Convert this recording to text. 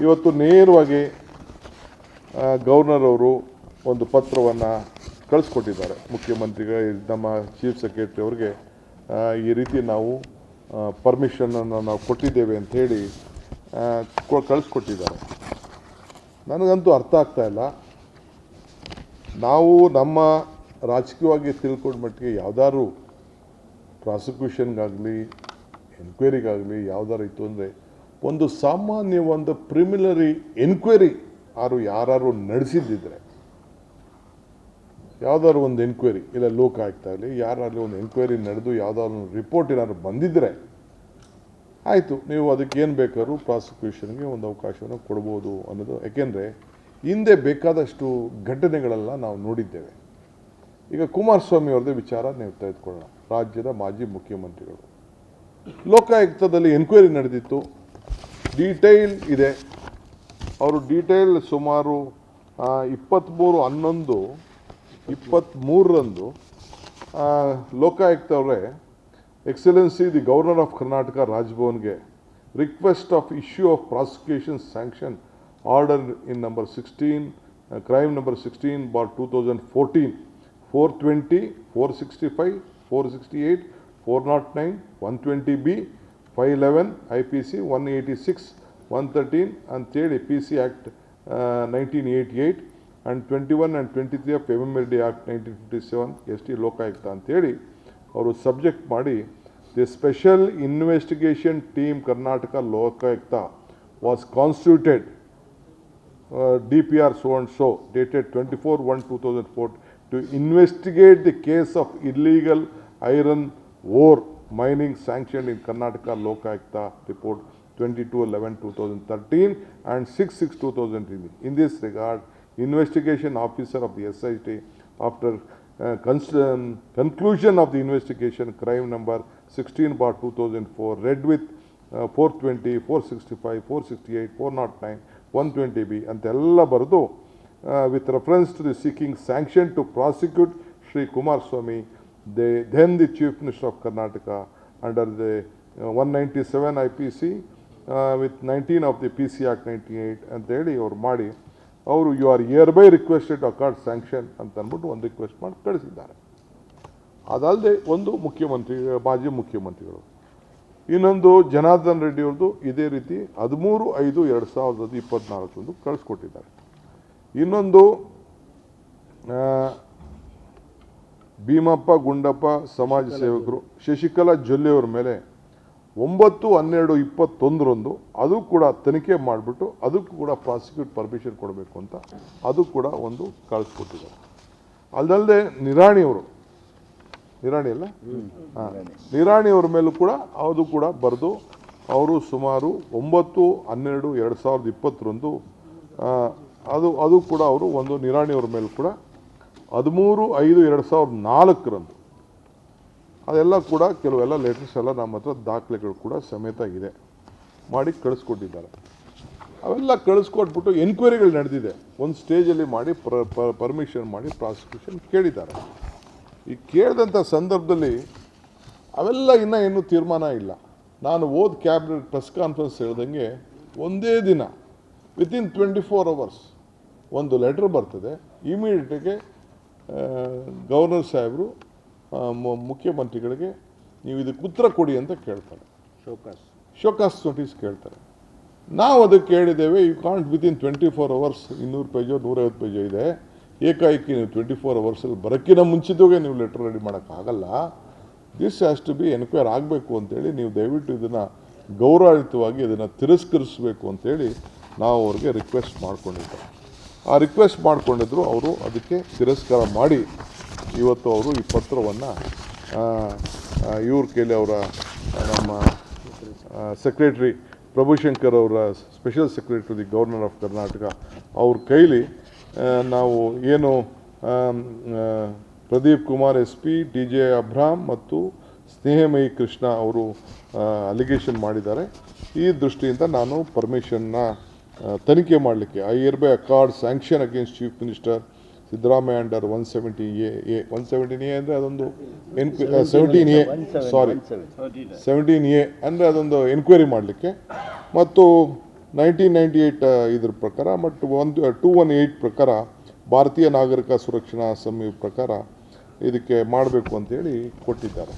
ಇವತ್ತು ನೇರವಾಗಿ ಗವರ್ನರ್ ಅವರು ಒಂದು ಪತ್ರವನ್ನು ಕಳಿಸ್ಕೊಟ್ಟಿದ್ದಾರೆ. ಮುಖ್ಯಮಂತ್ರಿಗಳ, ನಮ್ಮ ಚೀಫ್ ಸೆಕ್ರೆಟರಿ ಅವರಿಗೆ ಈ ರೀತಿ ನಾವು ಪರ್ಮಿಷನನ್ನು ನಾವು ಕೊಟ್ಟಿದ್ದೇವೆ ಕೊ- ಕಳಿಸ್ಕೊಟ್ಟಿದ್ದಾರೆ. ನನಗಂತೂ ಅರ್ಥ ಆಗ್ತಾ ಇಲ್ಲ. ನಾವು ನಮ್ಮ ರಾಜಕೀಯವಾಗಿ ತಿಳ್ಕೊಂಡ ಮಟ್ಟಿಗೆ ಯಾವ್ದಾದ್ರು ಪ್ರಾಸಿಕ್ಯೂಷನ್ಗಾಗಲಿ, ಎನ್ಕ್ವೈರಿಗಾಗಲಿ ಯಾವ್ದಾರು ಇತ್ತು ಅಂದರೆ ಒಂದು ಸಾಮಾನ್ಯ ಒಂದು ಪ್ರಿಮಿನರಿ ಎನ್ಕ್ವೈರಿ ಯಾರು ಯಾರು ನಡೆಸಿದ್ದಿದ್ರೆ, ಯಾವ್ದಾದ್ರು ಒಂದು ಎನ್ಕ್ವೈರಿ ಇಲ್ಲ ಲೋಕಾಯುಕ್ತ ಆಗಲಿ ಯಾರಲ್ಲಿ ಒಂದು ಎನ್ಕ್ವೈರಿ ನಡೆದು ಯಾವ್ದಾದ್ರು ಒಂದು ರಿಪೋರ್ಟ್ ಏನಾದ್ರು ಬಂದಿದ್ದರೆ ಆಯಿತು, ನೀವು ಅದಕ್ಕೆ ಏನು ಬೇಕಾದ್ರೂ ಪ್ರಾಸಿಕ್ಯೂಷನ್ಗೆ ಒಂದು ಅವಕಾಶವನ್ನು ಕೊಡ್ಬೋದು ಅನ್ನೋದು. ಯಾಕೆಂದರೆ, ಹಿಂದೆ ಬೇಕಾದಷ್ಟು ಘಟನೆಗಳೆಲ್ಲ ನಾವು ನೋಡಿದ್ದೇವೆ. ಈಗ ಕುಮಾರಸ್ವಾಮಿ ಅವ್ರದ್ದೇ ವಿಚಾರ ನೀವು ತೆಗೆದುಕೊಳ್ಳೋಣ. ರಾಜ್ಯದ ಮಾಜಿ ಮುಖ್ಯಮಂತ್ರಿಗಳು. ಲೋಕಾಯುಕ್ತದಲ್ಲಿ ಎನ್ಕ್ವೈರಿ ನಡೆದಿತ್ತು. ಡೀಟೈಲ್ ಇದೆ. ಅವರು ಡೀಟೇಲ್ ಸುಮಾರು ಇಪ್ಪತ್ತ್ಮೂರು ಹನ್ನೊಂದು ಇಪ್ಪತ್ತ್ಮೂರರಂದು ಲೋಕಾಯುಕ್ತ ಅವರೇ, excellency the governor of Karnataka ರಾಜ್ಭವನ್ಗೆ request of issue of prosecution sanction order in number sixteen crime number sixteen bar two thousand fourteen. Four twenty, four sixty five, four sixty eight four naught nine, one twenty B five eleven I P C one eighty six one thirteen ಅಂತೇಳಿ P C act nineteen eighty eight and twenty one and twenty three of M M L D act nineteen fifty seven S T Lokayukta ಅಂತೇಳಿ ಅವರು subject ಮಾಡಿ the special investigation team Karnataka Lokayukta was constituted DPR so and so, dated 24 1 2004 to investigate the case of illegal iron ore. mining sanctioned in Karnataka Lokayukta report 22 11 2013 and 6 6 2013. In this regard, investigation officer of the SIT after uh, cons- um, conclusion of the investigation crime number 16 bar 2004 read with uh, 420, 465, 468, 409, 120 B ಅಂತೆಲ್ಲ ಬರೆದು with reference to the seeking sanction to prosecute Shri Kumaraswamy the then the chief Minister one ninety seven I P C with nineteen of the P C act ninety eight ಅಂತೇಳಿ ಅವ್ರು ಮಾಡಿ ಅವರು you are hereby requested accord sanction ಅಂತ ಅಂದ್ಬಿಟ್ಟು ಒಂದು request ಮಾಡಿ ಕಳಿಸಿದ್ದಾರೆ. ಅದಲ್ಲದೆ ಒಂದು ಮುಖ್ಯಮಂತ್ರಿ, ಮಾಜಿ ಮುಖ್ಯಮಂತ್ರಿಗಳು. ಇನ್ನೊಂದು ಜನಾರ್ದನ್ ರೆಡ್ಡಿ ಅವ್ರದ್ದು ಇದೇ ರೀತಿ ಹದಿಮೂರು ಐದು ಎರಡು ಸಾವಿರದ ಇಪ್ಪತ್ನಾಲ್ಕರಂದು ಕಳಿಸ್ಕೊಟ್ಟಿದ್ದಾರೆ. ಇನ್ನೊಂದು ಭೀಮಪ್ಪ ಗುಂಡಪ್ಪ ಸಮಾಜ ಸೇವಕರು ಶಶಿಕಲಾ ಜೊಲ್ಲೆಯವ್ರ ಮೇಲೆ ಒಂಬತ್ತು ಹನ್ನೆರಡು ಇಪ್ಪತ್ತೊಂದರಂದು ಅದು ಕೂಡ ತನಿಖೆ ಮಾಡಿಬಿಟ್ಟು ಅದಕ್ಕೂ ಕೂಡ ಪ್ರಾಸಿಕ್ಯೂಟ್ ಪರ್ಮಿಷನ್ ಕೊಡಬೇಕು ಅಂತ ಅದು ಕೂಡ ಒಂದು ಕಳಿಸ್ಕೊಟ್ಟಿದ್ದಾರೆ. ಅಲ್ಲದೆ ನಿರಾಣಿಯವರು ನಿರಾಣಿ ಅಲ್ಲ? ಹಾಂ ನಿರಾಣಿಯವ್ರ ಮೇಲೂ ಕೂಡ ಅದು ಕೂಡ ಬರೆದು ಅವರು ಸುಮಾರು ಒಂಬತ್ತು ಹನ್ನೆರಡು ಎರಡು ಸಾವಿರದ ಇಪ್ಪತ್ತರಂದು ಅದು ಅದು ಕೂಡ ಅವರು ಒಂದು ನಿರಾಣಿಯವ್ರ ಮೇಲೂ ಕೂಡ ಹದಿಮೂರು, ಐದು, ಎರಡು ಸಾವಿರದ ನಾಲ್ಕರಂದು. ಅದೆಲ್ಲ ಕೂಡ ಕೆಲವೆಲ್ಲ ಲೆಟರ್ಸ್ ಎಲ್ಲ ನಮ್ಮ ಹತ್ರ ದಾಖಲೆಗಳು ಕೂಡ ಸಮೇತ ಇದೆ. ಮಾಡಿ ಕಳಿಸ್ಕೊಟ್ಟಿದ್ದಾರೆ. ಅವೆಲ್ಲ ಕಳಿಸ್ಕೊಟ್ಬಿಟ್ಟು ಎನ್ಕ್ವೈರಿಗಳು ನಡೆದಿದೆ. ಒಂದು ಸ್ಟೇಜಲ್ಲಿ ಮಾಡಿ ಪರ್ಮಿಷನ್ ಮಾಡಿ ಪ್ರಾಸಿಕ್ಯೂಷನ್ ಕೇಳಿದ್ದಾರೆ. ಈ ಕೇಳಿದಂಥ ಸಂದರ್ಭದಲ್ಲಿ ಅವೆಲ್ಲ ಇನ್ನೂ ಏನೂ ತೀರ್ಮಾನ ಇಲ್ಲ. ನಾನು ಓದ್ ಕ್ಯಾಬಿನೆಟ್ ಪ್ರೆಸ್ ಕಾನ್ಫರೆನ್ಸ್ ಹೇಳ್ದಂಗೆ ಒಂದೇ ದಿನ ವಿತಿನ್ ಟ್ವೆಂಟಿ ಫೋರ್ ಅವರ್ಸ್ ಒಂದು ಲೆಟ್ರ್ ಬರ್ತದೆ. ಇಮಿಡಿಯೇಟಿಗೆ ಗವರ್ನರ್ ಸಾಹೇಬರು ಮುಖ್ಯಮಂತ್ರಿಗಳಿಗೆ ನೀವು ಇದಕ್ಕೆ ಉತ್ತರ ಕೊಡಿ ಅಂತ ಕೇಳ್ತಾರೆ. ಶೋಕಾಸ್. ಶೋಕಾಸ್ ನೋಟಿಸ್ ಕೇಳ್ತಾರೆ. ನಾವು ಅದಕ್ಕೆ ಕೇಳಿದ್ದೇವೆ you can't within twenty four hours ಇನ್ನೂರು ಪೇಜೋ ನೂರೈವತ್ತು ಪೇಜೋ ಇದೆ. ಏಕಾಏಕಿ ನೀವು ಟ್ವೆಂಟಿ ಫೋರ್ ಅವರ್ಸಲ್ಲಿ ಬರೋಕ್ಕಿಂತ ಮುಂಚಿತವಾಗೆ ನೀವು ಲೆಟರ್ ರೆಡಿ ಮಾಡೋಕ್ಕಾಗಲ್ಲ. This has to be enquire ಆಗಬೇಕು ಅಂತೇಳಿ ನೀವು ದಯವಿಟ್ಟು ಇದನ್ನು ಗೌರವಯುತವಾಗಿ ಇದನ್ನು ತಿರಸ್ಕರಿಸಬೇಕು ಅಂತೇಳಿ ನಾವು ಅವ್ರಿಗೆ ರಿಕ್ವೆಸ್ಟ್ ಮಾಡ್ಕೊಂಡಿದ್ದೇವೆ. ಆ ರಿಕ್ವೆಸ್ಟ್ ಮಾಡಿಕೊಂಡಿದ್ರು, ಅವರು ಅದಕ್ಕೆ ತಿರಸ್ಕಾರ ಮಾಡಿ ಇವತ್ತು ಅವರು ಈ ಪತ್ರವನ್ನು ಇವ್ರ ಕೈಲಿ ಅವರ, ನಮ್ಮ ಸೆಕ್ರೆಟ್ರಿ ಪ್ರಭುಶಂಕರ್ ಅವರ special secretary the governor of Karnataka ಅವ್ರ ಕೈಲಿ ನಾವು ಏನು Pradeep Kumar S P D J Abraham ಮತ್ತು ಸ್ನೇಹಮಯಿ ಕೃಷ್ಣ ಅವರು ಅಲಿಗೇಷನ್ ಮಾಡಿದ್ದಾರೆ. ಈ ದೃಷ್ಟಿಯಿಂದ ನಾನು ಪರ್ಮಿಷನ್ನ ತನಿಖೆ ಮಾಡಲಿಕ್ಕೆ I hereby accord sanction against chief minister Siddaramaiah under one seventy A A, one seventeen A ಅಂದರೆ ಅದೊಂದು ಎನ್ಕ್ವಿ seventeen A sorry seventeen A ಅಂದರೆ ಅದೊಂದು ಎನ್ಕ್ವೈರಿ ಮಾಡಲಿಕ್ಕೆ. ಮತ್ತು ನೈನ್ಟೀನ್ ನೈಂಟಿ ಏಯ್ಟ್ ಇದ್ರ ಪ್ರಕಾರ ಮತ್ತು ಒಂದು ಟೂ ಒನ್ ಏಯ್ಟ್ ಪ್ರಕಾರ, ಭಾರತೀಯ ನಾಗರಿಕ ಸುರಕ್ಷಣಾ ಸಂಹಿತೆ ಪ್ರಕಾರ ಇದಕ್ಕೆ ಮಾಡಬೇಕು ಅಂತೇಳಿ ಕೊಟ್ಟಿದ್ದಾರೆ.